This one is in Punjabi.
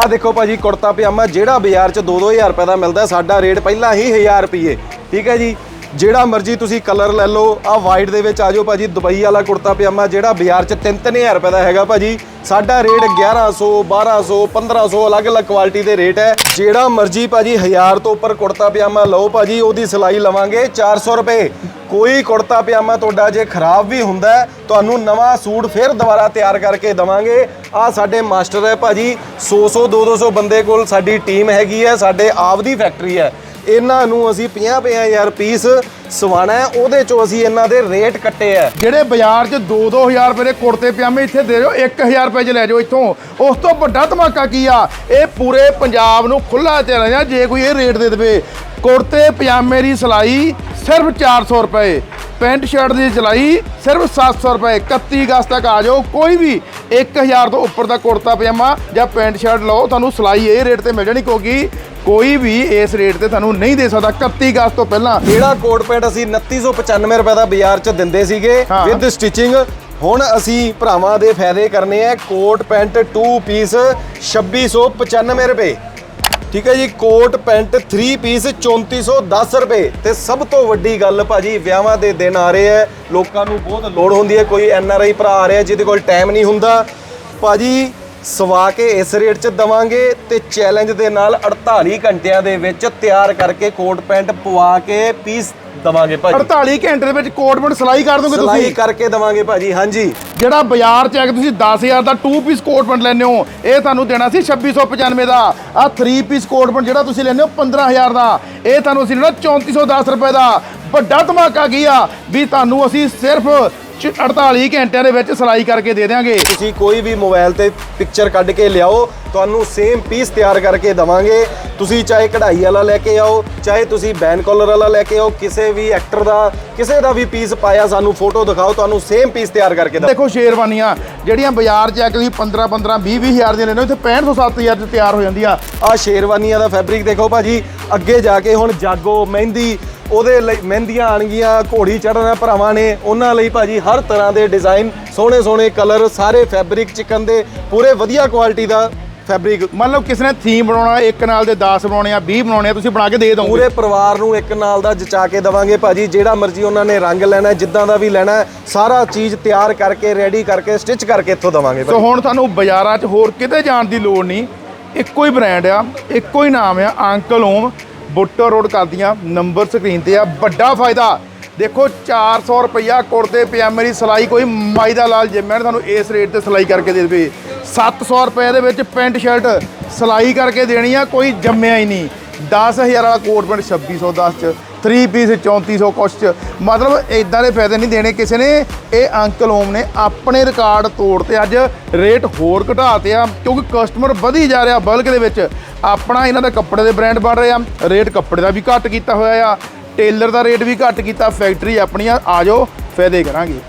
ਆਹ ਦੇਖੋ ਭਾਜੀ, ਕੁੜਤਾ ਪਜਾਮਾ ਜਿਹੜਾ ਬਾਜ਼ਾਰ 'ਚ 2-2000 ਰੁਪਏ ਦਾ ਮਿਲਦਾ, ਸਾਡਾ ਰੇਟ ਪਹਿਲਾਂ ਹੀ 1000 ਰੁਪਏ ਠੀਕ ਹੈ ਜੀ? ਜਿਹੜਾ ਮਰਜ਼ੀ ਤੁਸੀਂ ਕਲਰ ਲੈ ਲਓ, ਆਹ ਵਾਈਟ ਦੇ ਵਿੱਚ ਆ ਜਾਓ ਭਾਜੀ, ਦੁਬਈ ਵਾਲਾ ਕੁੜਤਾ ਪਜਾਮਾ ਜਿਹੜਾ ਬਾਜ਼ਾਰ 'ਚ 3-3000 ਰੁਪਏ ਦਾ ਹੈਗਾ ਭਾਜੀ। ਸਾਡਾ ਰੇਟ 1100 1200 1500 ਅਲੱਗ-ਅਲੱਗ ਕੁਆਲਿਟੀ ਦੇ ਰੇਟ ਹੈ। ਜਿਹੜਾ ਮਰਜ਼ੀ ਭਾਜੀ 1000 ਤੋਂ ਉੱਪਰ ਕੁੜਤਾ ਪਜਾਮਾ ਲਓ ਭਾਜੀ, ਉਹਦੀ ਸਿਲਾਈ ਲਵਾਂਗੇ 400 ਰੁਪਏ। ਕੋਈ ਕੁੜਤਾ ਪਜਾਮਾ ਤੁਹਾਡਾ ਜੇ ਖਰਾਬ ਵੀ ਹੁੰਦਾ ਤੁਹਾਨੂੰ ਨਵਾਂ ਸੂਟ ਫਿਰ ਦੁਬਾਰਾ ਤਿਆਰ ਕਰਕੇ ਦਵਾਂਗੇ। ਆ ਸਾਡੇ ਮਾਸਟਰ ਹੈ ਭਾਜੀ 100 100 200 ਬੰਦੇ ਕੋਲ ਸਾਡੀ ਟੀਮ ਹੈਗੀ ਹੈ, ਸਾਡੇ ਆਪ ਦੀ ਫੈਕਟਰੀ ਹੈ। ਇਹਨਾਂ ਨੂੰ ਅਸੀਂ 50 ਹਜ਼ਾਰ ਪੀਸ ਸਵਾਣਾ ਹੈ, ਉਹਦੇ ਚੋਂ ਅਸੀਂ ਇਹਨਾਂ ਦੇ ਰੇਟ ਕੱਟੇ ਹੈ। ਜਿਹੜੇ ਬਾਜ਼ਾਰ 'ਚ 2-2000 ਰੁਪਏ ਦੇ ਕੁੜਤੇ ਪਜਾਮੇ ਇੱਥੇ ਦੇ ਦਿਓ 1000 ਰੁਪਏ 'ਚ ਲੈ ਜਾਓ ਇੱਥੋਂ। ਉਸ ਤੋਂ ਵੱਡਾ ਧਮਾਕਾ ਕੀ ਆ? ਇਹ ਪੂਰੇ ਪੰਜਾਬ ਨੂੰ ਖੁੱਲਾ ਚੈਲੰਜ ਆ ਜੇ ਕੋਈ ਇਹ ਰੇਟ ਦੇ ਦੇਵੇ। ਕੁੜਤੇ ਪਜਾਮੇ ਦੀ ਸਿਲਾਈ ਸਿਰਫ 400 ਰੁਪਏ। ਪੈਂਟ ਸ਼ਰਟ ਦੀ ਸਿਲਾਈ ਸਿਰਫ 700 ਰੁਪਏ। 31 ਅਗਸਤ ਤੱਕ ਆ ਜਾਓ। ਕੋਈ ਵੀ 1000 ਤੋਂ ਉੱਪਰ ਦਾ ਕੁੜਤਾ ਪਜਾਮਾ ਜਾਂ ਪੈਂਟ ਸ਼ਰਟ ਲਓ ਤੁਹਾਨੂੰ ਸਿਲਾਈ ਇਹ ਰੇਟ ਤੇ ਮਿਲ ਜਾਣੀ ਕਿਉਂਕਿ ਕੋਈ ਵੀ ਇਸ ਰੇਟ ਤੇ ਤੁਹਾਨੂੰ ਨਹੀਂ ਦੇ ਸਕਦਾ। 31 ਅਗਸਤ ਤੋਂ ਪਹਿਲਾਂ। ਜਿਹੜਾ ਕੋਟ ਪੈਂਟ ਅਸੀਂ 2995 ਰੁਪਏ ਦਾ ਬਾਜ਼ਾਰ 'ਚ ਦਿੰਦੇ ਸੀਗੇ। ਵਿਦ ਸਟਿਚਿੰਗ ਹੁਣ ਅਸੀਂ ਭਰਾਵਾਂ ਦੇ ਫਾਇਦੇ ਕਰਨੇ ਆ। ਕੋਟ ਪੈਂਟ 2 ਪੀਸ 2695 ਰੁਪਏ। ਠੀਕ ਹੈ ਜੀ, ਕੋਟ, ਪੈਂਟ 3 ਪੀਸ 3410 ਰੁਪਏ। ਤੇ ਸਭ ਤੋਂ ਵੱਡੀ ਗੱਲ ਭਾਜੀ, ਵਿਆਹਾਂ ਦੇ ਦਿਨ ਆ ਰਹੇ ਆ। ਲੋਕਾਂ ਨੂੰ ਬਹੁਤ ਲੋੜ ਹੁੰਦੀ ਹੈ, ਕੋਈ ਐਨ ਆਰ ਆਈ ਭਰਾ ਆ ਰਿਹਾ, ਜਿਹਦੇ ਕੋਲ ਟਾਈਮ ਨਹੀਂ ਹੁੰਦਾ। ਭਾਜੀ ਸਵਾ ਕੇ ਇਸ ਰੇਟ 'ਚ ਦਵਾਂਗੇ ਤੇ ਚੈਲੰਜ ਦੇ ਨਾਲ 48 ਘੰਟਿਆਂ ਦੇ ਵਿੱਚ ਤਿਆਰ ਕਰਕੇ ਕੋਟ ਪੈਂਟ ਪਵਾ ਕੇ ਪੀਸ ਦਵਾਂਗੇ ਭਾਜੀ। 48 ਘੰਟੇ ਦੇ ਵਿੱਚ ਕੋਟ ਪੈਂਟ ਸਿਲਾਈ ਕਰ ਦੋਗੇ ਸਿਲਾਈ ਤੁਸੀਂ? ਕਰਕੇ ਦਵਾਂਗੇ ਭਾਜੀ ਹਾਂਜੀ। ਜਿਹੜਾ ਬਾਜ਼ਾਰ ਚ ਕੇ ਤੁਸੀਂ 10000 ਦਾ 2 ਪੀਸ ਕੋਟ ਪੈਂਟ ਲੈਂਦੇ ਹੋ ਇਹ ਤੁਹਾਨੂੰ ਦੇਣਾ ਸੀ 2695 ਦਾ। ਆ 3 ਪੀਸ ਕੋਟ ਪੈਂਟ ਜਿਹੜਾ ਤੁਸੀਂ ਲੈਂਦੇ ਹੋ 15000 ਦਾ ਇਹ ਤੁਹਾਨੂੰ ਅਸੀਂ ਲੈਣਾ 3410 ਰੁਪਏ ਦਾ। ਵੱਡਾ ਧਮਾਕਾ ਕੀ ਆ? ਵੀ ਤੁਹਾਨੂੰ ਅਸੀਂ ਸਿਰਫ ਚ- 48 ਘੰਟਿਆਂ ਦੇ ਵਿੱਚ ਸਿਲਾਈ ਕਰਕੇ ਦੇ ਦਿਆਂਗੇ। ਤੁਸੀਂ ਕੋਈ ਵੀ ਮੋਬਾਈਲ ਤੇ ਪਿਕਚਰ ਕੱਢ ਕੇ ਲਿਆਓ ਤੁਹਾਨੂੰ ਸੇਮ ਪੀਸ ਤਿਆਰ ਕਰਕੇ ਦਵਾਂਗੇ। ਤੁਸੀਂ ਚਾਹੇ ਕਢਾਈ ਵਾਲਾ ਲੈ ਕੇ ਆਓ ਚਾਹੇ ਤੁਸੀਂ ਬੈਨ ਕਾਲਰ ਵਾਲਾ ਲੈ ਕੇ ਆਓ ਕਿਸੇ ਵੀ ਐਕਟਰ ਦਾ ਕਿਸੇ ਦਾ ਵੀ ਪੀਸ ਪਾਇਆ ਸਾਨੂੰ ਫੋਟੋ ਦਿਖਾਓ ਤੁਹਾਨੂੰ ਸੇਮ ਪੀਸ ਤਿਆਰ ਕਰਕੇ ਦਵਾਂਗੇ। ਦੇਖੋ ਸ਼ੇਰਵਾਨੀਆਂ ਜਿਹੜੀਆਂ ਬਾਜ਼ਾਰ 'ਚ ਆ ਕੇ ਤੁਸੀਂ 15 15 20 20000 ਦੀਆਂ ਲੈਂਦੇ ਹੋ ਇੱਥੇ 65 ਤੋਂ 7000 'ਚ ਤਿਆਰ ਹੋ ਜਾਂਦੀ ਆ। ਆ ਸ਼ੇਰਵਾਨੀਆਂ ਦਾ ਫੈਬਰਿਕ ਦੇਖੋ ਭਾਜੀ ਅੱਗੇ ਜਾ ਕੇ ਹੁਣ ਜਾਗੋ ਮਹਿੰਦੀ ਉਹਦੇ ਲਈ ਮਹਿੰਦੀਆਂ ਆਣਗੀਆਂ ਘੋੜੀ ਚੜ੍ਹਨਾ ਭਰਾਵਾਂ ਨੇ ਉਹਨਾਂ ਲਈ ਭਾਜੀ ਹਰ ਤਰ੍ਹਾਂ ਦੇ ਡਿਜ਼ਾਈਨ ਸੋਹਣੇ ਸੋਹਣੇ ਕਲਰ ਸਾਰੇ ਫੈਬਰਿਕ ਚਿਕਨ ਦੇ ਪੂਰੇ ਵਧੀਆ ਕੁਆਲਿਟੀ ਦਾ ਫੈਬਰਿਕ ਮੰਨ ਲਓ ਕਿਸੇ ਨੇ ਥੀਮ ਬਣਾਉਣਾ ਇੱਕ ਨਾਲ ਦੇ 10 ਬਣਾਉਣੇ ਆ 20 ਬਣਾਉਣੇ ਆ ਤੁਸੀਂ ਬਣਾ ਕੇ ਦੇ ਦੋਗੇ। ਪੂਰੇ ਪਰਿਵਾਰ ਨੂੰ ਇੱਕ ਨਾਲ ਦਾ ਜਚਾ ਕੇ ਦਵਾਂਗੇ ਭਾਜੀ ਜਿਹੜਾ ਮਰਜ਼ੀ ਉਹਨਾਂ ਨੇ ਰੰਗ ਲੈਣਾ ਜਿੱਦਾਂ ਦਾ ਵੀ ਲੈਣਾ ਸਾਰਾ ਚੀਜ਼ ਤਿਆਰ ਕਰਕੇ ਰੈਡੀ ਕਰਕੇ ਸਟਿਚ ਕਰਕੇ ਇੱਥੋਂ ਦਵਾਂਗੇ ਸੋ ਹੁਣ ਤੁਹਾਨੂੰ ਬਾਜ਼ਾਰਾਂ 'ਚ ਹੋਰ ਕਿਤੇ ਜਾਣ ਦੀ ਲੋੜ ਨਹੀਂ ਇੱਕੋ ਹੀ ਬ੍ਰਾਂਡ ਆ ਇੱਕੋ ਹੀ ਨਾਮ ਆ ਅੰਕਲ ਓਮ। ਬੁੱਟੋ ਰੋਡ ਕਰਦੀਆਂ ਨੰਬਰ ਸਕਰੀਨ ਤੇ ਆ। ਵੱਡਾ ਫਾਇਦਾ, ਦੇਖੋ 400 ਰੁਪਈਆ ਕੁੜਤੇ, ਪਜਾਮੇ ਦੀ ਸਿਲਾਈ, ਕੋਈ ਮਾਈ ਦਾ ਲਾਲ ਜਿੰਮੇ ਨੇ ਤੁਹਾਨੂੰ ਇਸ ਰੇਟ ਤੇ ਸਿਲਾਈ ਕਰਕੇ ਦੇ ਦੇਵੇ। 700 ਰੁਪਏ ਦੇ ਵਿੱਚ ਪੈਂਟ ਸ਼ਰਟ ਸਿਲਾਈ ਕਰਕੇ ਦੇਣੀ ਆ, ਕੋਈ ਜੰਮਿਆ ਹੀ ਨਹੀਂ। 10000 ਵਾਲਾ ਕੋਟ ਪੈਂਟ 2610 ਚ। 3 ਪੀਸ 3400 ਕੁਛ ਚ। ਮਤਲਬ ਇਦਾਂ ਦੇ ਫਾਇਦੇ ਨਹੀਂ ਦੇਣੇ ਕਿਸੇ ਨੇ। ਇਹ ਅੰਕਲ ਓਮ ਨੇ ਆਪਣੇ ਰਿਕਾਰਡ ਤੋੜ ਤੇ ਅੱਜ ਰੇਟ ਹੋਰ ਘਟਾਤੇ ਆ, ਕਿਉਂਕਿ ਕਸਟਮਰ ਵਧੀ ਜਾ ਰਿਹਾ ਬਲਕ ਦੇ ਵਿੱਚ। ਆਪਣਾ ਇਹਨਾਂ ਦਾ ਕੱਪੜੇ ਦੇ ਬ੍ਰਾਂਡ ਬਣ ਰਹੇ ਆ। ਰੇਟ ਕੱਪੜੇ ਦਾ ਵੀ ਘੱਟ ਕੀਤਾ ਹੋਇਆ ਆ। ਟੇਲਰ ਦਾ ਰੇਟ ਵੀ ਘੱਟ ਕੀਤਾ। ਫੈਕਟਰੀ ਆਪਣੀਆਂ ਆ ਜਾਓ, ਫਾਇਦੇ ਕਰਾਂਗੇ।